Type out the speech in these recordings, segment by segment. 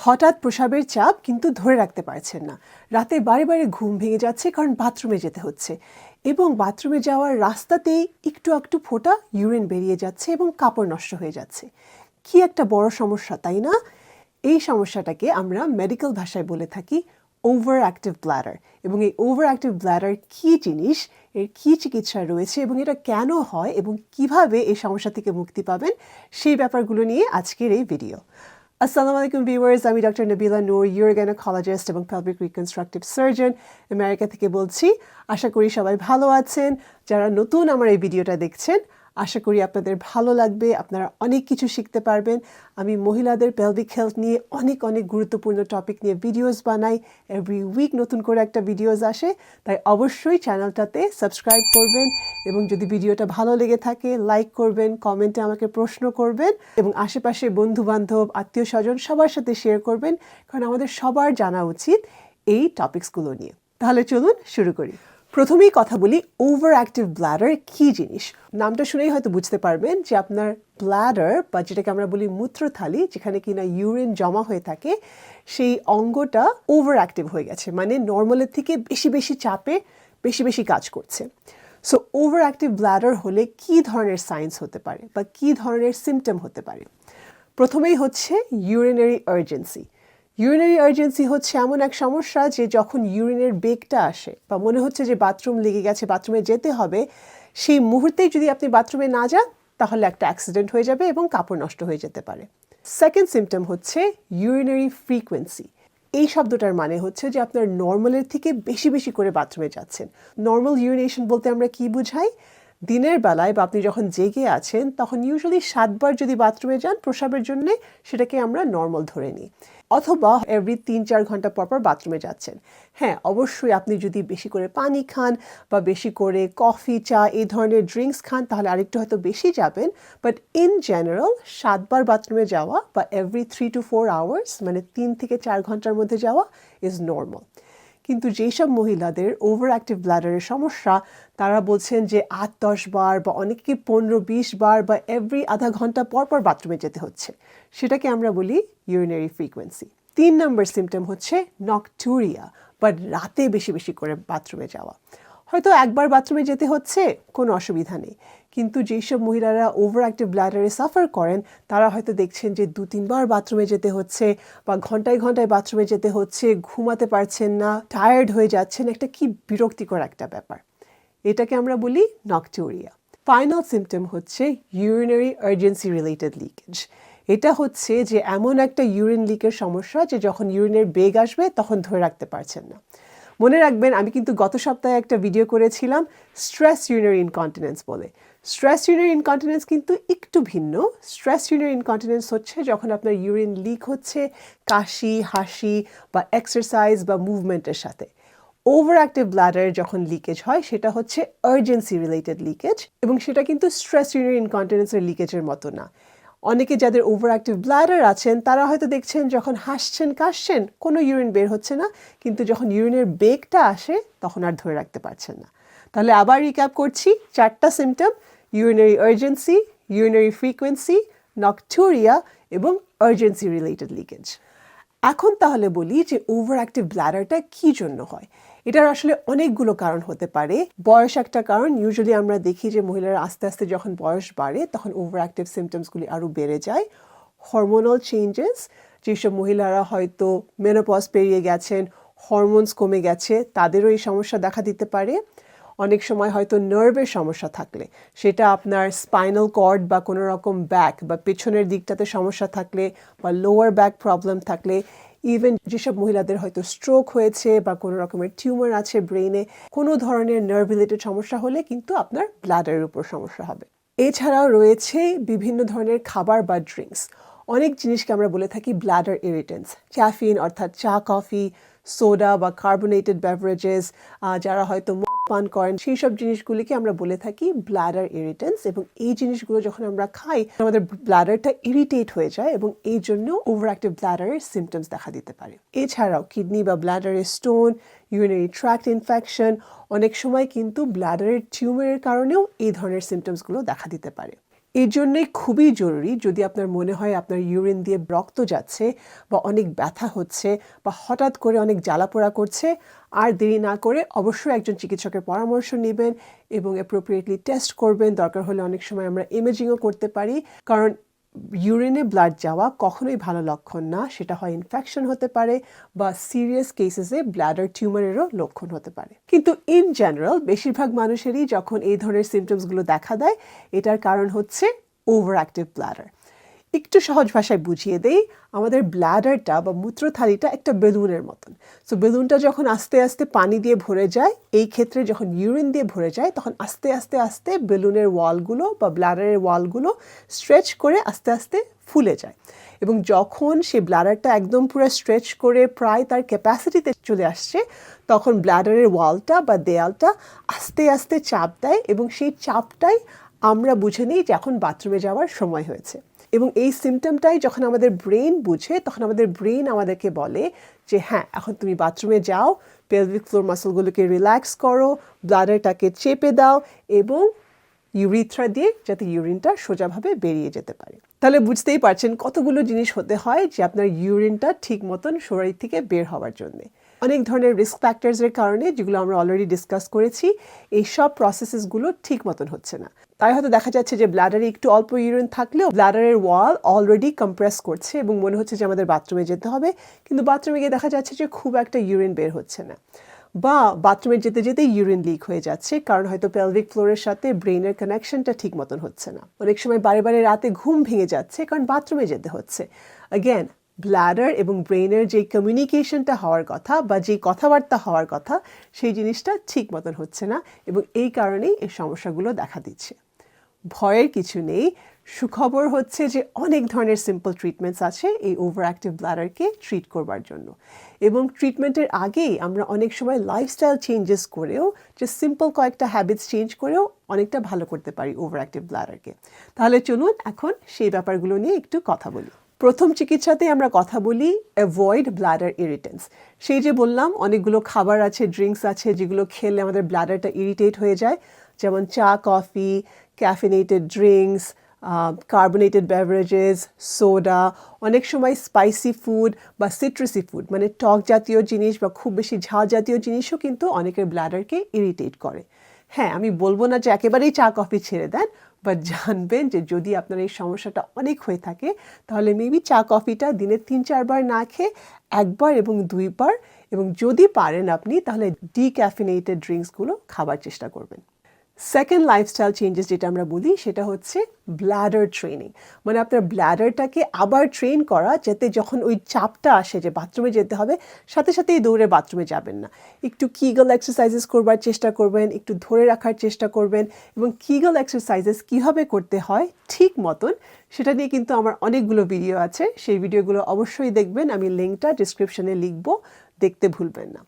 হঠাৎ প্রসাবের চাপ কিন্তু ধরে রাখতে পারছেন না। রাতে বারে বারে ঘুম ভেঙে যাচ্ছে কারণ বাথরুমে যেতে হচ্ছে এবং বাথরুমে যাওয়ার রাস্তাতেই একটু একটু ফোঁটা ইউরিন বেরিয়ে যাচ্ছে এবং কাপড় নষ্ট হয়ে যাচ্ছে। কি একটা বড় সমস্যা, তাই না? এই সমস্যাটাকে আমরা মেডিকেল ভাষায় বলে থাকি ওভার অ্যাক্টিভ ব্ল্যাডার এবং এই ওভার অ্যাক্টিভ ব্ল্যাডার কী জিনিস? এর কী চিকিৎসা রয়েছে এবং এটা কেন হয় এবং কীভাবে এই সমস্যা থেকে মুক্তি পাবেন? সেই ব্যাপারগুলো নিয়ে আজকের এই ভিডিও আসসালামু আলাইকুম ভিউয়ার্স আমি ডক্টর নবিলা নূর ইউর গ্যানোকোলজিস্ট এবং পেলভিক রিকনস্ট্রাকটিভ সার্জন আমেরিকা থেকে বলছি, আশা করি সবাই ভালো আছেন। যারা নতুন আমার এই ভিডিওটা দেখছেন আশা করি আপনাদের ভালো লাগবে, আপনারা অনেক কিছু শিখতে পারবেন। আমি মহিলাদের পেলভিক হেলথ নিয়ে অনেক অনেক গুরুত্বপূর্ণ টপিক নিয়ে ভিডিওস বানাই। এভরি উইক নতুন করে একটা ভিডিওস আসে, তাই অবশ্যই চ্যানেলটাতে সাবস্ক্রাইব করবেন এবং যদি ভিডিওটা ভালো লেগে থাকে লাইক করবেন কমেন্টে আমাকে প্রশ্ন করবেন এবং আশেপাশে বন্ধু বান্ধব আত্মীয় স্বজন সবার সাথে শেয়ার করবেন, কারণ আমাদের সবার জানা উচিত এই টপিকসগুলো নিয়ে। তাহলে চলুন শুরু করি। প্রথমেই কথা বলি ওভার অ্যাক্টিভ ব্ল্যাডার কী জিনিস? নামটা শুনেই হয়তো বুঝতে পারবেন যে আপনার ব্ল্যাডার বা যেটাকে আমরা বলি মূত্রথালি, যেখানে কিনা ইউরিন জমা হয়ে থাকে, সেই অঙ্গটা ওভার অ্যাক্টিভ হয়ে গেছে। মানে নর্মালের থেকে বেশি বেশি চাপে বেশি বেশি কাজ করছে। সো ওভার অ্যাক্টিভ ব্ল্যাডার হলে কী ধরনের সাইন্স হতে পারে বা কী ধরনের সিমটম হতে পারে? প্রথমেই হচ্ছে ইউরিনারি আর্জেন্সি ইউরিনারি আর্জেন্সি হচ্ছে এমন এক সমস্যা যে যখন ইউরিনের বেগটা আসে বা মনে হচ্ছে যে বাথরুম লেগে গেছে বাথরুমে যেতে হবে, সেই মুহূর্তেই যদি আপনি বাথরুমে না যান, তাহলে একটা অ্যাক্সিডেন্ট হয়ে যাবে এবং কাপড় নষ্ট হয়ে যেতে পারে। সেকেন্ড সিমটম হচ্ছে ইউরিনারি ফ্রিকোয়েন্সি এই শব্দটার মানে হচ্ছে যে আপনার নর্মালের থেকে বেশি বেশি করে বাথরুমে যাচ্ছেন। নর্মাল ইউরিনেশন বলতে আমরা কি বুঝাই? দিনের বেলায় বা আপনি যখন জেগে আছেন, তখন ইউজুয়ালি সাতবার যদি বাথরুমে যান, প্রসাবের জন্যে সেটাকে আমরা নর্মাল ধরে নিই। অথবা এভরি তিন চার ঘণ্টা পর পর বাথরুমে যাচ্ছেন। হ্যাঁ অবশ্যই আপনি যদি বেশি করে পানি খান বা বেশি করে কফি চা এই ধরনের ড্রিঙ্কস খান, তাহলে আরেকটু হয়তো বেশি যাবেন। বাট ইন জেনারেল সাতবার বাথরুমে যাওয়া বা every three to four hours মানে তিন থেকে চার ঘণ্টার মধ্যে যাওয়া ইজ নর্মাল কিন্তু যেসব মহিলাদের ওভার অ্যাক্টিভ ব্লাডারের সমস্যা, তারা বলছেন যে আট, দশ বার বা অনেককে পনেরো, বিশ বার বা এভরি আধা ঘণ্টা পর পর বাথরুমে যেতে হচ্ছে। সেটাকে আমরা বলি ইউরিনারি ফ্রিকোয়েন্সি তিন নম্বর সিমটম হচ্ছে নকটুরিয়া বা রাতে বেশি বেশি করে বাথরুমে যাওয়া। হয়তো একবার বাথরুমে যেতে হচ্ছে, কোনো অসুবিধা নেই। কিন্তু যেসব মহিলারা ওভার অ্যাক্টিভ ব্ল্যাডারে সাফার করেন, তারা হয়তো দেখছেন যে দু, তিনবার বাথরুমে যেতে হচ্ছে বা ঘন্টায় ঘন্টায় বাথরুমে যেতে হচ্ছে, ঘুমাতে পারছেন না টায়ার্ড হয়ে যাচ্ছেন, একটা কি বিরক্তিকর একটা ব্যাপার। এটাকে আমরা বলি নকটোরিয়া ফাইনাল সিমটম হচ্ছে ইউরিনারি আর্জেন্সি রিলেটেড লিকেজ এটা হচ্ছে যে এমন একটা ইউরিন লিকের সমস্যা যে যখন ইউরিনের বেগ আসবে, তখন ধরে রাখতে পারছেন না। মনে রাখবেন, আমি কিন্তু গত সপ্তাহে একটা ভিডিও করেছিলাম স্ট্রেস ইউরিনারি ইনকন্টিনেন্স বলে। স্ট্রেস ইউরিনারি ইনকন্টিনেন্স কিন্তু একটু ভিন্ন। স্ট্রেস ইউরিনারি ইনকন্টিনেন্স হচ্ছে যখন আপনার ইউরিন লিক হচ্ছে কাশি, হাসি বা এক্সারসাইজ বা মুভমেন্টের সাথে। ওভার অ্যাক্টিভ ব্লাডার যখন লিকেজ হয়, সেটা হচ্ছে আর্জেন্সি রিলেটেড লিকেজ এবং সেটা কিন্তু স্ট্রেস ইউরিনারি ইনকন্টিনেন্সের লিকেজের মতো না। অনেকে যাদের ওভার অ্যাক্টিভ ব্লাডার আছেন, তারা হয়তো দেখছেন যখন হাসছেন, কাশছেন, কোনো ইউরিন বের হচ্ছে না, কিন্তু যখন ইউরিনের বেগটা আসে, তখন আর ধরে রাখতে পারছেন না। তাহলে আবার রিক্যাপ করছি, চারটা symptom urinary urgency urinary frequency nocturia এবং আর্জেন্সি রিলেটেড লিকেজ এখন তাহলে বলি যে ওভার অ্যাক্টিভ ব্লাডারটা কী জন্য হয়? এটার আসলে অনেকগুলো কারণ হতে পারে। বয়স একটা কারণ। ইউজুয়ালি আমরা দেখি যে মহিলারা আস্তে আস্তে যখন বয়স বাড়ে, তখন ওভার অ্যাক্টিভ সিমটমসগুলি আরও বেড়ে যায়। হরমোনাল চেঞ্জেস যেসব মহিলারা হয়তো মেনোপজ পেরিয়ে গেছেন হরমোনস কমে গেছে, তাদেরও এই সমস্যা দেখা দিতে পারে। অনেক সময় হয়তো নার্ভের সমস্যা থাকলে। সেটা আপনার স্পাইনাল কর্ড বা কোনো রকম ব্যাক বা পেছনের দিকটাতে সমস্যা থাকলে বা লোয়ার ব্যাক প্রবলেম থাকলে ইভেন যেসব মহিলাদের হয়তো স্ট্রোক হয়েছে বা কোনো রকমের টিউমার আছে ব্রেনে কোনো ধরনের নার্ভ রিলেটেড সমস্যা হলে কিন্তু আপনার ব্লাডারের উপর সমস্যা হবে। এছাড়াও রয়েছে বিভিন্ন ধরনের খাবার বা ড্রিঙ্কস অনেক জিনিসকে আমরা বলে থাকি ব্লাডার ইরিটেন্স ক্যাফিন অর্থাৎ চা কফি সোডা বা কার্বোনেটেড বেভারেজেস যারা হয়তো পান করেন। সেই সব জিনিসগুলিকে আমরা বলে থাকি ব্লাডার ইরিটেন্স এবং এই জিনিসগুলো যখন আমরা খাই, আমাদের ব্লাডারটা ইরিটেট হয়ে যায় এবং এই জন্য ওভার অ্যাক্টিভ ব্লাডারের সিমটমস দেখা দিতে পারে। এছাড়াও কিডনি বা ব্লাডারের স্টোন ইউরিনারি ট্র্যাক্ট ইনফেকশন অনেক সময় কিন্তু ব্লাডারের টিউমারের কারণেও এই ধরনের সিমটমসগুলো দেখা দিতে পারে। এই জন্যে খুবই জরুরি যদি আপনার মনে হয় আপনার ইউরিন দিয়ে রক্ত যাচ্ছে বা অনেক ব্যথা হচ্ছে বা হঠাৎ করে অনেক জ্বালাপোড়া করছে, আর দেরি না করে অবশ্যই একজন চিকিৎসকের পরামর্শ নেবেন এবং অ্যাপ্রোপ্রিয়েটলি টেস্ট করবেন। দরকার হলে অনেক সময় আমরা ইমেজিংও করতে পারি। কারণ ইউরিনে ব্লাড যাওয়া কখনোই ভালো লক্ষণ না। সেটা হয় ইনফেকশন হতে পারে বা সিরিয়াস কেসেসে ব্লাডার টিউমারেরও লক্ষণ হতে পারে। কিন্তু ইন জেনারেল বেশিরভাগ মানুষেরই যখন এই ধরনের সিমটমসগুলো দেখা দেয়, এটার কারণ হচ্ছে ওভার অ্যাক্টিভ ব্লাডার একটু সহজ ভাষায় বুঝিয়ে দেই, আমাদের ব্ল্যাডারটা বা মূত্রথালিটা একটা বেলুনের মতন। সো বেলুনটা যখন আস্তে আস্তে পানি দিয়ে ভরে যায়, এই ক্ষেত্রে যখন ইউরিন দিয়ে ভরে যায়, তখন আস্তে আস্তে আস্তে বেলুনের ওয়ালগুলো বা ব্ল্যাডারের ওয়ালগুলো স্ট্রেচ করে আস্তে আস্তে ফুলে যায়। এবং যখন সে ব্ল্যাডারটা একদম পুরো স্ট্রেচ করে প্রায় তার ক্যাপাসিটিতে চলে আসছে, তখন ব্ল্যাডারের ওয়ালটা বা দেয়ালটা আস্তে আস্তে চাপ দেয় এবং সেই চাপটাই আমরা বুঝে নিই যে এখন বাথরুমে যাওয়ার সময় হয়েছে। এবং এই সিমটমটাই যখন আমাদের ব্রেন বুঝে, তখন আমাদের ব্রেন আমাদেরকে বলে যে হ্যাঁ এখন তুমি বাথরুমে যাও পেলভিক ফ্লোর মাসলগুলোকে রিল্যাক্স করো ব্লাডারটাকে চেপে দাও এবং ইউরিথ্রা দিয়ে যাতে ইউরিনটা সোজাভাবে বেরিয়ে যেতে পারে। তাহলে বুঝতেই পারছেন কতগুলো জিনিস হতে হয় যে, আপনার ইউরিনটা ঠিক মতন শরীর থেকে বের হওয়ার জন্যে। অনেক ধরনের রিস্ক ফ্যাক্টরসের কারণে, যেগুলো আমরা অলরেডি ডিসকাস করেছি এই সব প্রসেসেসগুলো ঠিক মতন হচ্ছে না। তাই হয়তো দেখা যাচ্ছে যে ব্লাডারে একটু অল্প ইউরিন থাকলেও ব্লাডারের ওয়াল অলরেডি কম্প্রেস করছে এবং মনে হচ্ছে যে আমাদের বাথরুমে যেতে হবে, কিন্তু বাথরুমে গিয়ে দেখা যাচ্ছে যে খুব একটা ইউরিন বের হচ্ছে না বা বাথরুমে যেতে যেতে ইউরিন লিক হয়ে যাচ্ছে, কারণ হয়তো পেলভিক ফ্লোরের সাথে ব্রেনের কানেকশনটা ঠিক মতন হচ্ছে না। অনেক সময় বারে বারে রাতে ঘুম ভেঙে যাচ্ছে, কারণ বাথরুমে যেতে হচ্ছে। অ্যাগেন ব্ল্যাডার এবং ব্রেনের যে কমিউনিকেশনটা হওয়ার কথা বা যেই কথাবার্তা হওয়ার কথা, সেই জিনিসটা ঠিক মতন হচ্ছে না এবং এই কারণেই এই সমস্যাগুলো দেখা দিচ্ছে। ভয়ের কিছু নেই। সুখবর হচ্ছে যে অনেক ধরনের সিম্পল ট্রিটমেন্টস আছে এই ওভার অ্যাক্টিভ ব্লাডারকে ট্রিট করবার জন্য। এবং ট্রিটমেন্টের আগেই আমরা অনেক সময় লাইফস্টাইল চেঞ্জেস করেও, যে সিম্পল কয়েকটা হ্যাবিটস চেঞ্জ করেও অনেকটা ভালো করতে পারি ওভার অ্যাক্টিভ ব্লাডারকে তাহলে চলুন এখন সেই ব্যাপারগুলো নিয়ে একটু কথা বলি। প্রথম চিকিৎসাতে আমরা কথা বলি অ্যাভয়েড ব্লাডার ইরিটেন্স সেই যে বললাম, অনেকগুলো খাবার আছে ড্রিঙ্কস আছে, যেগুলো খেলে আমাদের ব্লাডারটা ইরিটেট হয়ে যায়। যেমন চা coffee caffeinated drinks carbonated beverages soda অনেক সময় স্পাইসি ফুড বা সিট্রাসি ফুড মানে টক জাতীয় জিনিস বা খুব বেশি ঝাল জাতীয় জিনিসও কিন্তু অনেকের ব্লাডারকে ইরিটেট করে। হ্যাঁ আমি বলব না যে একেবারেই চা কফি ছেড়ে দেন বা জানবেন যে যদি আপনার এই সমস্যাটা অনেক হয়ে থাকে, তাহলে মেবি চা কফিটা দিনে তিন চারবার না খেয়ে একবার এবং দুইবার এবং যদি পারেন আপনি, তাহলে ডিক্যাফিনেটেড ড্রিঙ্কসগুলো খাবার চেষ্টা করবেন। সেকেন্ড লাইফস্টাইল চেঞ্জেস যেটা আমরা বলি সেটা হচ্ছে ব্ল্যাডার ট্রেনিং মানে আপনার ব্ল্যাডারটাকে আবার ট্রেন করা যাতে যখন ওই চাপটা আসে যে বাথরুমে যেতে হবে, সাথে সাথেই দৌড়ে বাথরুমে যাবেন না। একটু কিগল এক্সারসাইজেস করবার চেষ্টা করবেন, একটু ধরে রাখার চেষ্টা করবেন এবং কিগল এক্সারসাইজেস কীভাবে করতে হয় ঠিক মতন সেটা নিয়ে কিন্তু আমার অনেকগুলো ভিডিও আছে। সেই ভিডিওগুলো অবশ্যই দেখবেন, আমি লিঙ্কটা ডিসক্রিপশনে লিখব, দেখতে ভুলবেন না।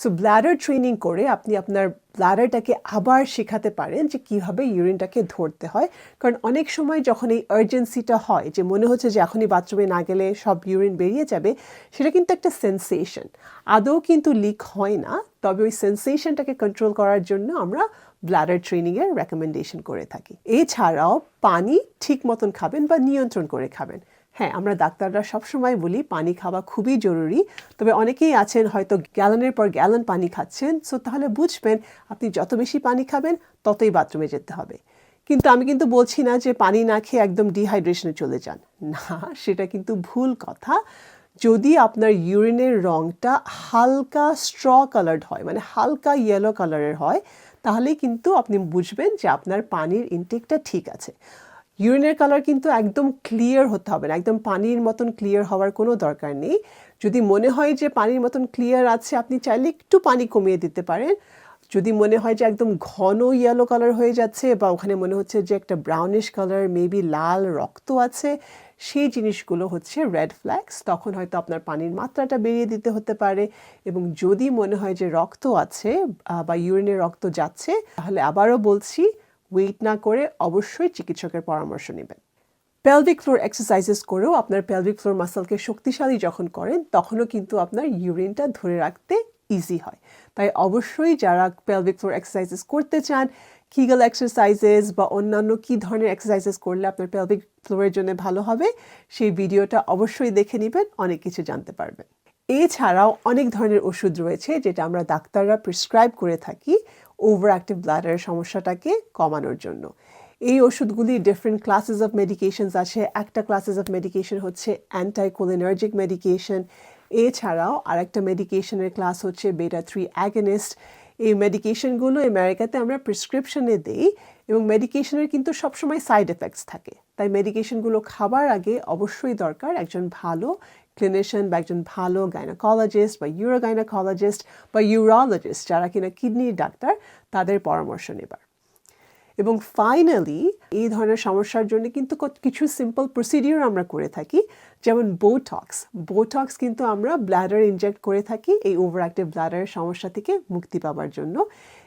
সো ব্লাডার ট্রেনিং করে আপনি আপনার ব্লাডারটাকে আবার শেখাতে পারেন যে কীভাবে ইউরিনটাকে ধরতে হয়। কারণ অনেক সময় যখন এই আর্জেন্সিটা হয়, যে মনে হচ্ছে যে এখনই বাথরুমে না গেলে সব ইউরিন বেরিয়ে যাবে, সেটা কিন্তু একটা সেন্সেশন আদৌ কিন্তু লিক হয় না, তবে ওই সেন্সেশনটাকে কন্ট্রোল করার জন্য আমরা ব্লাডার ট্রেনিংয়ের রেকমেন্ডেশন করে থাকি। এছাড়াও পানি ঠিক মতন খাবেন বা নিয়ন্ত্রণ করে খাবেন। হ্যাঁ আমরা ডাক্তাররা সবসময় বলি পানি খাওয়া খুবই জরুরি। তবে অনেকেই আছেন হয়তো গ্যালনের পর গ্যালন পানি খাচ্ছেন, সো তাহলে বুঝবেন আপনি যত বেশি পানি খাবেন, ততই বাথরুমে যেতে হবে। কিন্তু আমি কিন্তু বলছি না যে পানি না খেয়ে একদম ডিহাইড্রেশনে চলে যান। না, সেটা কিন্তু ভুল কথা। যদি আপনার ইউরিনের রঙটা হালকা স্ট্র কালার্ড হয় মানে হালকা ইয়েলো কালারের হয়, তাহলেই কিন্তু আপনি বুঝবেন যে আপনার পানির ইনটেকটা ঠিক আছে। ইউরিনের কালার কিন্তু একদম ক্লিয়ার হতে হবে না, একদম পানির মতন ক্লিয়ার হওয়ার কোনো দরকার নেই। যদি মনে হয় যে পানির মতন ক্লিয়ার আছে, আপনি চাইলে একটু পানি কমিয়ে দিতে পারেন। যদি মনে হয় যে একদম ঘন ইয়েলো কালার হয়ে যাচ্ছে বা ওখানে মনে হচ্ছে যে একটা ব্রাউনিশ কালার মেবি লাল রক্ত আছে, সেই জিনিসগুলো হচ্ছে রেড ফ্ল্যাক্স তখন হয়তো আপনার পানির মাত্রাটা বেরিয়ে দিতে হতে পারে এবং যদি মনে হয় যে রক্ত আছে বা ইউরিনের রক্ত যাচ্ছে, তাহলে আবারও বলছি ওয়েট না করে অবশ্যই চিকিৎসকের পরামর্শ নেবেন। পেলভিক ফ্লোর এক্সারসাইজেস করেও আপনার পেলভিক ফ্লোর মাসলকে শক্তিশালী যখন করেন, তখনও কিন্তু আপনার ইউরিনটা ধরে রাখতে ইজি হয়। তাই অবশ্যই যারা পেলভিক ফ্লোর এক্সারসাইজেস করতে চান কিগল এক্সারসাইজেস বা অন্যান্য কী ধরনের এক্সারসাইজেস করলে আপনার পেলভিক ফ্লোরের জন্য ভালো হবে, সেই ভিডিওটা অবশ্যই দেখে নেবেন, অনেক কিছু জানতে পারবেন। এছাড়াও অনেক ধরনের ওষুধ রয়েছে যেটা আমরা ডাক্তাররা প্রেসক্রাইব করে থাকি ওভার অ্যাক্টিভ ব্লাডারের সমস্যাটাকে কমানোর জন্য। এই ওষুধগুলি ডিফারেন্ট ক্লাসেস অফ মেডিকেশনস আছে। একটা ক্লাসেস অফ মেডিকেশন হচ্ছে অ্যান্টাইকোলিনার্জিক মেডিকেশন এছাড়াও আরেকটা মেডিকেশনের ক্লাস হচ্ছে বেটা থ্রি অ্যাগনিস্ট এই মেডিকেশনগুলো আমেরিকাতে আমরা প্রেসক্রিপশনে দেই এবং মেডিকেশনের কিন্তু সবসময় সাইড এফেক্টস থাকে। তাই মেডিকেশনগুলো খাবার আগে অবশ্যই দরকার একজন ভালো ক্লিনিশিয়ান বা একজন ভালো গাইনোকোলজিস্ট বা ইউরোগাইনোকোলজিস্ট বা ইউরোলজিস্ট যারা কিনা কিডনির ডাক্তার তাদের পরামর্শ নেবার। এবং ফাইনালি এই ধরনের সমস্যার জন্য কিন্তু কিছু সিম্পল প্রসিডিওর আমরা করে থাকি যেমন বোটক্স বোটক্স কিন্তু আমরা ব্ল্যাডার ইনজেক্ট করে থাকি এই ওভার অ্যাক্টিভ ব্ল্যাডারের সমস্যা থেকে মুক্তি পাওয়ার জন্য।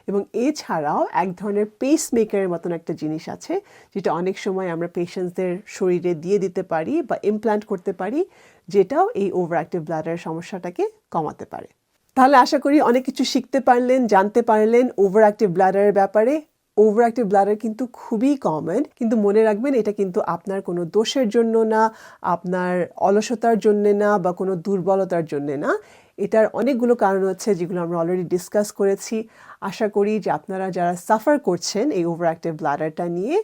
এবং এছাড়াও এক ধরনের পেস মেকারের মতন একটা জিনিস আছে, যেটা অনেক সময় আমরা পেশেন্টসদের শরীরে দিয়ে দিতে পারি বা ইমপ্ল্যান্ট করতে পারি, যেটাও এই ওভার অ্যাক্টিভ ব্ল্যাডারের সমস্যাটাকে কমাতে পারে। তাহলে আশা করি অনেক কিছু শিখতে পারলেন, জানতে পারলেন ওভার অ্যাক্টিভ ব্লাডারের ব্যাপারে। ওভার অ্যাক্টিভ ব্লাডার কিন্তু খুবই কমন কিন্তু মনে রাখবেন এটা কিন্তু আপনার কোনো দোষের জন্য না, আপনার অলসতার জন্যে না বা কোনো দুর্বলতার জন্যে না। এটার অনেকগুলো কারণ হচ্ছে যেগুলো আমরা অলরেডি ডিসকাস করেছি। আশা করি যে আপনারা যারা সাফার করছেন এই ওভার অ্যাক্টিভ ব্লাডারটা নিয়ে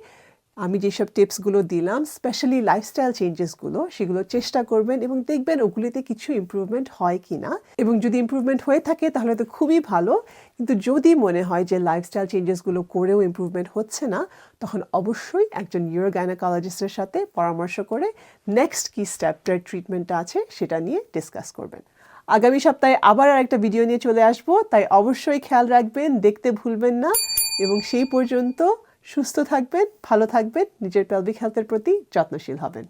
আমি যেসব টিপসগুলো দিলাম স্পেশালি লাইফস্টাইল চেঞ্জেসগুলো সেগুলো চেষ্টা করবেন এবং দেখবেন ওগুলিতে কিছু ইমপ্রুভমেন্ট হয় কি না এবং যদি ইমপ্রুভমেন্ট হয়ে থাকে তাহলে তো খুবই ভালো। কিন্তু যদি মনে হয় যে লাইফস্টাইল চেঞ্জেসগুলো করেও ইমপ্রুভমেন্ট হচ্ছে না, তখন অবশ্যই একজন ইউরোগাইনোকোলজিস্টের সাথে পরামর্শ করে নেক্সট কি স্টেপটার ট্রিটমেন্টটা আছে, সেটা নিয়ে ডিসকাস করবেন। আগামী সপ্তাহে আবার আর একটা ভিডিও নিয়ে চলে আসব, তাই অবশ্যই খেয়াল রাখবেন, দেখতে ভুলবেন না। এবং সেই পর্যন্ত সুস্থ থাকবেন ভালো থাকবেন নিজের পেলভিক হেলথের প্রতি যত্নশীল হবেন।